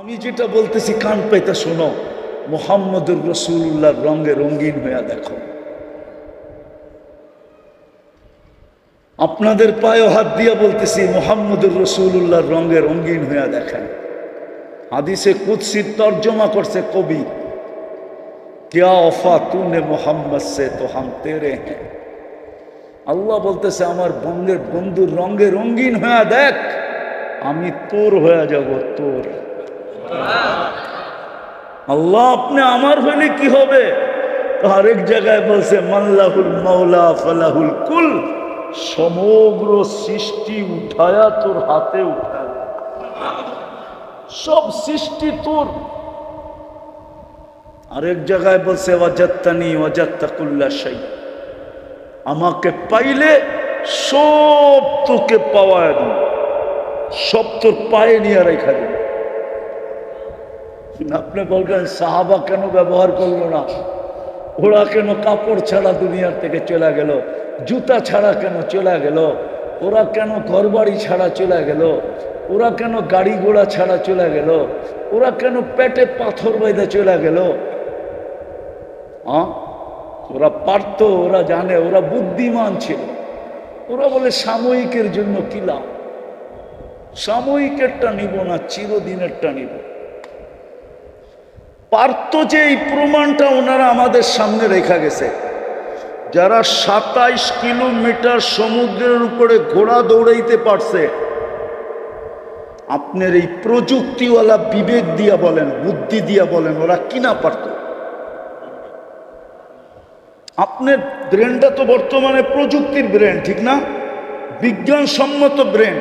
আমি যেটা বলতেছি, কান পাইতে শোনো। মোহাম্মদুর রসুল্লাহ রঙে রঙিন হইয়া দেখো। আপনাদের পায়ে হাত দিয়া বলতেছি, মোহাম্মদুর রসুল্লাহর রঙে রঙিন হইয়া দেখেন। আদিসে কুৎসির তর্জমা করছে কবি, কেয়া অফা তুনে মোহাম্মদ সে তো হাম তেরে হ্যাঁ? আল্লাহ বলতেছে, আমার বঙ্গের বন্ধুর রঙে রঙিন হইয়া দেখ, আমি তোর হয়ে যাব, তোর। আল্লাহ, আপনি আমার হলে কি হবে? আরেক জায়গায় বলছে, মাল্লাহুল মাওলা ফালাহুল কুল। সমগ্র সৃষ্টি উঠায়া তোর হাতে উঠায় সব সৃষ্টি তোর। আরেক জায়গায় বলছে, ওয়াজাত্তানি ওয়াজাত্তাকুল্লা শাই। আমাকে পাইলে সব তোকে পাওয়া সব তোর পায়ে নিয়ে রেখা দিন আপনি বলবেন, সাহাবা কেন ব্যবহার করল না? ওরা কেন কাপড় ছাড়া দুনিয়ার থেকে চলে গেল? জুতা ছাড়া কেন চলে গেল? ওরা কেন ঘরবাড়ি ছাড়া চলে গেল? ওরা কেন গাড়ি ঘোড়া ছাড়া চলে গেল? ওরা কেন পেটে পাথর বেঁধে চলে গেল? ওরা পারত, ওরা জানে, ওরা বুদ্ধিমান ছিল। ওরা বলে, সাময়িকের জন্য কি লাভ? সাময়িকেরটা নিব না, চিরদিনেরটা নিব। পারত যে এই প্রমাণটা ওনারা আমাদের সামনে রেখা গেছে। যারা সাতাইশ কিলোমিটার সমুদ্রের উপরে ঘোড়া দৌড়াইতে পারছে, আপনার এই প্রযুক্তিওয়ালা বিবেক দিয়া বলেন, বুদ্ধি দিয়া বলেন, ওরা কিনা পারত আপনার ব্রেনটা তো বর্তমানে প্রযুক্তির ব্রেন, ঠিক না? বিজ্ঞানসম্মত ব্রেন।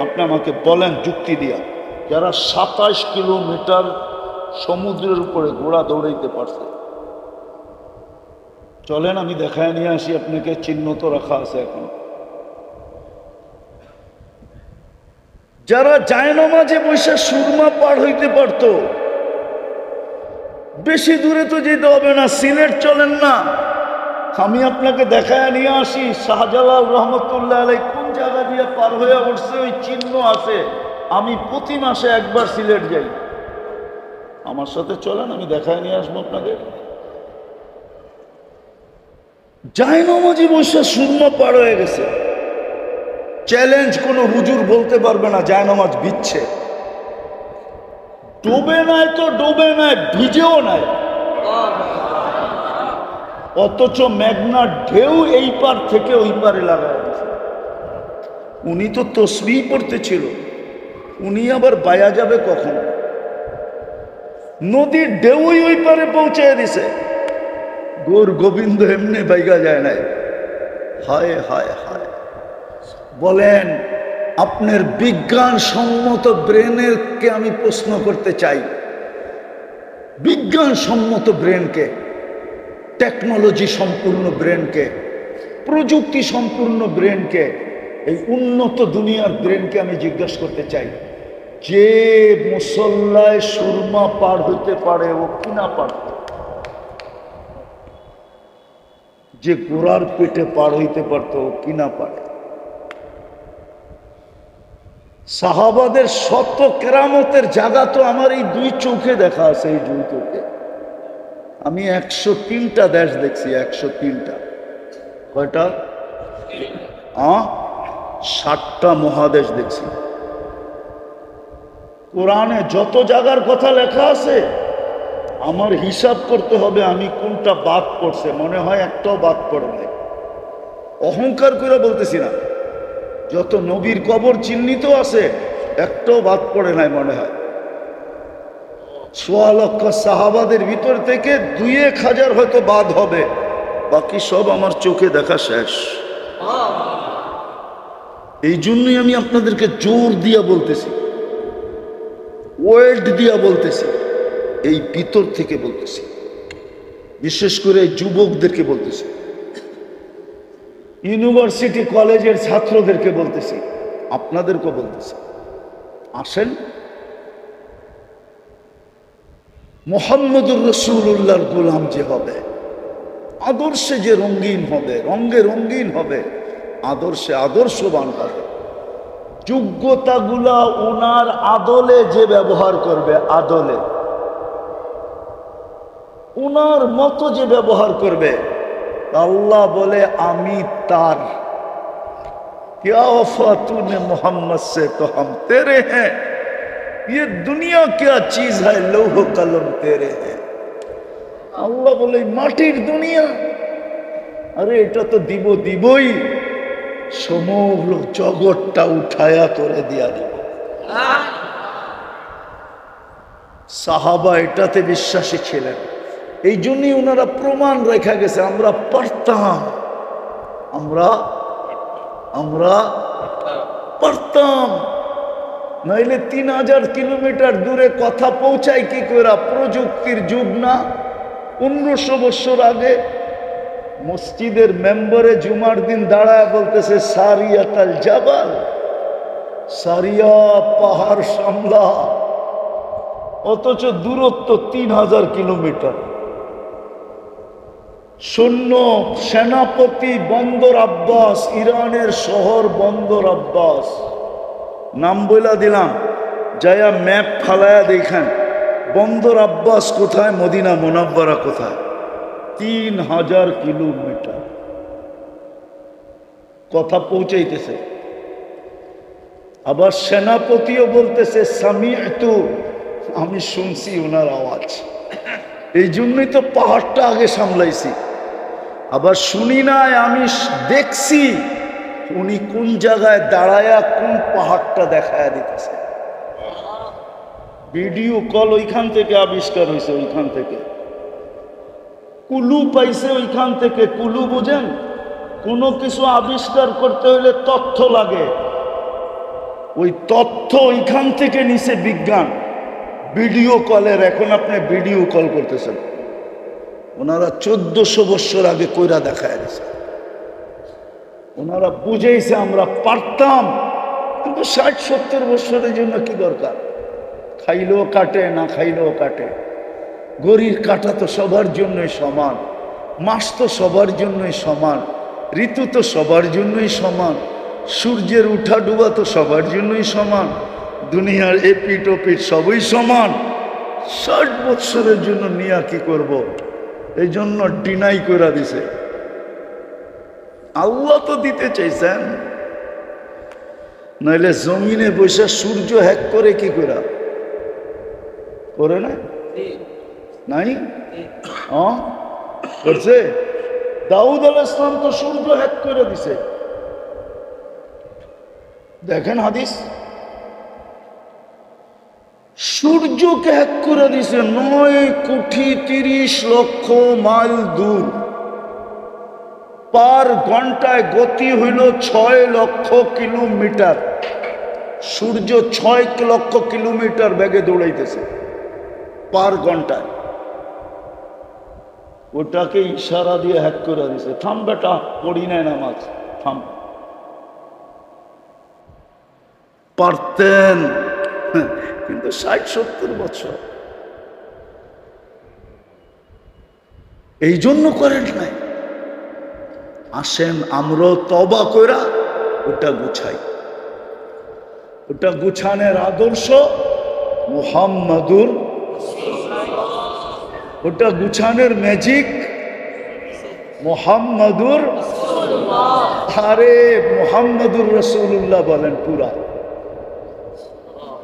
আপনি আমাকে বলেন যুক্তি দিয়া। যারা সাতাশ কিলোমিটার সমুদ্রের উপরে ঘোড়া দৌড়াইতে পারছে। চলেন, আমি দেখায় নিয়ে আসি, আপনাকে চিহ্ন তো রাখা আছে এখন। যারা জায়নমাজে বৈশা সুরমা পার হইতে পারত, বেশি দূরে তো যেতে হবে না, সিলেট চলেন না। আমি আপনাকে দেখায় নিয়ে আসি, শাহজালাল রহমতুল্লাহ আলাই কোন জায়গা দিয়ে পার হয়ে উঠছে ওই চিহ্ন আছে। আমি প্রতি মাসে একবার সিলেট যাই। আমার সাথে চলেন, আমি দেখায় নিয়ে আসব আপনাদের। জায়নমাজি বৈশা শূন্য পার হয়ে গেছে। চ্যালেঞ্জ কোনো হুজুর বলতে পারবে না জায়নমাজ বিচ্ছে। ডোবে নাই তো ডোবে নাই, ভিজেও নাই। অথচ মেঘনার ঢেউ এই পার থেকে ওই পারে লাগায় উনি তো তসবি পড়তেছিল উনি আবার বায়া যাবে কখন? নদীর ঢেউই ওই পারে পৌঁছে দিছে। গোর গোবিন্দ এমনি বাইগা যায় নাই। হায় হায় হায়। বলেন, আপনার বিজ্ঞান সম্মত ব্রেনেরকে আমি প্রশ্ন করতে চাই। বিজ্ঞান সম্মত ব্রেনকে, টেকনোলজি সম্পূর্ণ ব্রেনকে, প্রযুক্তি সম্পূর্ণ ব্রেনকে, এই উন্নত দুনিয়ার ব্রেনকে আমি জিজ্ঞাসা করতে চাই। যে মুসল্লায় সুরমা পার হইতে পারে, ও কিনা পারত যে গোড়ার পেটে পার হইতে পারত, ও কিনা পারে? সাহাবাদের শত কেরামতের জায়গা তো আমার এই দুই চোখে দেখা আছে, এই দুই চোখে। আমি একশো তিনটা দেশ দেখছি, একশো তিনটা। কয়টা? আ? ষাটটা মহাদেশ দেখছি। কোরআনে যত জায়গার কথা লেখা আছে আমার হিসাব করতে হবে আমি কোনটা বাদ পড়ছে। মনে হয় একটাও বাদ পড়ে নাই। অহংকার করে বলতেছি না। যত নবীর কবর চিহ্নিত আছে একটাও বাদ পড়ে নাই মনে হয়। সোয়া লক্ষ সাহাবাদের ভিতর থেকে দুই এক হাজার হয়তো বাদ হবে। বাকি সব আমার চোখে দেখা শেষ। এই জন্যই আমি আপনাদেরকে জোর দিয়া বলতেছি। ওয়েল্ড দিয়া বলতেছি, এই ভিতর থেকে বলতেছি। বিশেষ করে যুবকদেরকে বলতেছি। ইউনিভার্সিটি কলেজের ছাত্রদেরকে বলতেছি। আপনাদেরকে বলতেছি। আসেন। মোহাম্মদুর রসুল্লাহর গোলাম যে হবে, আদর্শে যে রঙ্গিন হবে রঙ্গে রঙ্গিন হবে, আদর্শে আদর্শবান হবে। যোগ্যতাগুলা ওনার আদলে যে ব্যবহার করবে আদলে ওনার মতো যে ব্যবহার করবে আল্লাহ বলে আমি তার क्या वफा तूने मोहम्मद से तो हम तेरे हैं ये दुनिया क्या चीज है लौह कलम तेरे हैं আল্লাহ বলে মাটির দুনিয়া আরে এটা তো দিব দিবই সমগ্র জগৎটা উঠায়া করে দিয়া দিব। সাহাবা এটাতে বিশ্বাসী ছিলেন। এই জন্যই ওনারা প্রমাণ রেখা গেছে, আমরা পারতাম। আমরা আমরা পারতাম। নইলে তিন হাজার কিলোমিটার দূরে কথা পৌঁছায় কি করে প্রযুক্তির যুগ না। পনেরোশো বছর আগে মসজিদের মেম্বারে জুমার দিন দাঁড়ায় বলতেছে, সারিয়াতাল জাবাল, সারিয়া পাহাড় সামলা, অথচ দূরত্ব তিন হাজার কিলোমিটার। সৈন্য সেনাপতি বন্দর আব্বাস, ইরানের শহর বন্দর আব্বাস। নাম বইলা দিলাম যায়া ম্যাপ ফালায়া দেখেন, বন্দর আব্বাস কোথায়, মদিনা মোনাব্বারা কোথায়? তিন হাজার কিলোমিটার। কথা পৌঁছাইতেছে। আবার সেনাপতিও বলতেছে স্বামী তো আমি শুনছি ওনার আওয়াজ। এই জন্যই তো পাহাড়টা আগে সামলাইছি। আবার শুনি নাই, আমি দেখছি উনি কোন জায়গায় দাঁড়ায়া কোন পাহাড়টা দেখায় দিতেছে। ভিডিও কল ওইখান থেকে আবিষ্কার হয়েছে ওইখান থেকে। কুলু পাইছে ওইখান থেকে। কুলু বুঝেন? কোনো কিছু আবিষ্কার করতে হলে তথ্য লাগে। ওই তথ্য ওইখান থেকে নিছে বিজ্ঞান। ভিডিও কলের, এখন আপনি ভিডিও কল করতেছেন। ওনারা চোদ্দশো বৎসর আগে কইরা দেখা গেছে ওনারা বুঝেইছে, আমরা পারতাম। কিন্তু ষাট, সত্তর বৎসরের জন্য কি দরকার? খাইলেও কাটে, না খাইলেও কাটে। গরির কাটা তো সবার জন্যই সমান, মাস তো সবার জন্যই সমান, ঋতু তো সবার জন্যই সমান, সূর্যের উঠা ডুবা তো সবার জন্যই সমান, দুনিয়ার এপিট ওপিট সবই সমান। ষাট বৎসরের জন্য নিয়া কি করব। এই জন্য ডিনাই করে দিছে। আল্লাহ তো দিতে চাইছেন। নইলে জমিনে বসে সূর্য হ্যাক করে কি করে করে না নাই করছে দাউদ আল ইসলাম তো সূর্য হ্যাক করে দিছে। দেখেন হাদিস। সূর্যকে হ্যাক করে দিছে নয় কোটি তিরিশ লক্ষ মাইল দূর। পার ঘন্টায় গতি হইল ছয় লক্ষ কিলোমিটার। সূর্য ছয় লক্ষ কিলোমিটার বেগে দৌড়াইতেছে পার ঘন্টায়। ওটাকে ইশারা দিয়ে হ্যাক করে দিছে থাম বেটা, পড়ি নেয় নামাজ। থাম। পারতেন। কিন্তু ষাট, সত্তর বছর। এই জন্য করেন নাই। আসেন, আমরাও তবা কইরা ওটা গুছাই। ওটা গুছানের আদর্শ মুহাম্মাদুর ওটা গুছানের ম্যাজিক মোহাম্মদুর আরে, মোহাম্মদুর রসুল্লাহ বলেন পুরা।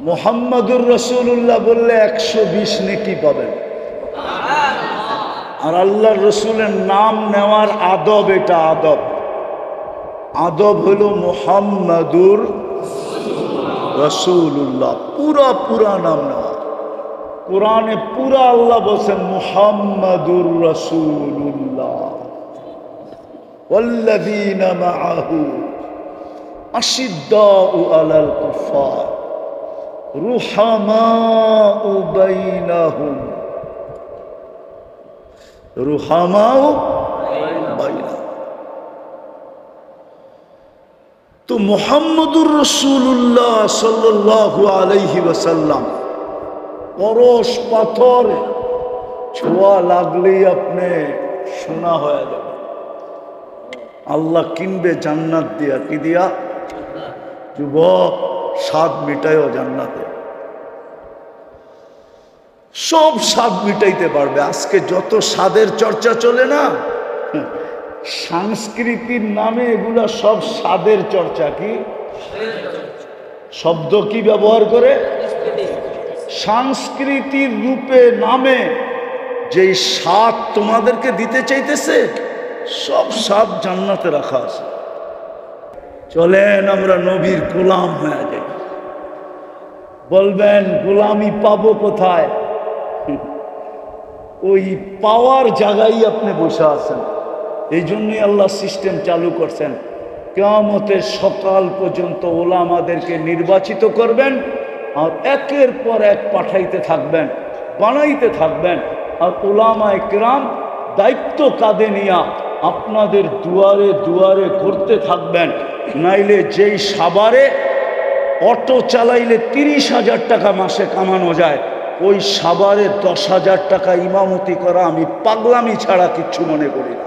মোহাম্মদুর রসুল্লাহ বললে একশো বিশ নেকি পাবেন। আর আল্লাহ রসুলের নাম নেওয়ার আদব এটা আদব। আদব হলো মোহাম্মদুর রসুল্লাহ পুরা পুরা নাম নেওয়া। কোরআনে পুরা আল্লাহ বলছেন মুহাম্মাদুর রসুল্লাহ والذين معه أشداء على الكفار رحماء بينهم رحماء بينهم তো মোহাম্মদুর রসুল্লাহ সাল্লাহ আলাইহি ওয়াসাল্লাম পরশ পাথর, ছোঁয়া লাগলেই আপনি সোনা হয়ে যাবে। আল্লাহ কিনবে জান্নাত দিয়া, কি দিয়া? যুবক, স্বাদ মিটায়ও জান্নাতে। সব স্বাদ মিটাইতে পারবে। আজকে যত স্বাদের চর্চা চলে না, সংস্কৃতির নামে এগুলা সব স্বাদের চর্চা কি? শব্দ কি ব্যবহার করে? সংস্কৃতির রূপে, নামে যেই স্বাদ তোমাদেরকে দিতে চাইতেছে, সব স্বাদ জান্নাতে রাখা আছে। চলেন আমরা নবীর গোলাম হয়ে যাই। বলবেন, গোলামি পাবো কোথায়? ওই পাওয়ার জায়গায় আপনি বসে আছেন। এই জন্যই আল্লাহ সিস্টেম চালু করছেন। কেয়ামতের সকাল পর্যন্ত ওলামাদেরকে নির্বাচিত করবেন। আর একের পর এক পাঠাইতে থাকবেন, বানাইতে থাকবেন। আর ওলামা একরাম দায়িত্ব কাঁধে নিয়া আপনাদের দুয়ারে দুয়ারে করতে থাকবেন। নাইলে যেই সাবারে অটো চালাইলে তিরিশ হাজার টাকা মাসে কামানো যায়, ওই সাবারে দশ হাজার টাকা ইমামতি করা আমি পাগলামি ছাড়া কিচ্ছু মনে করি না।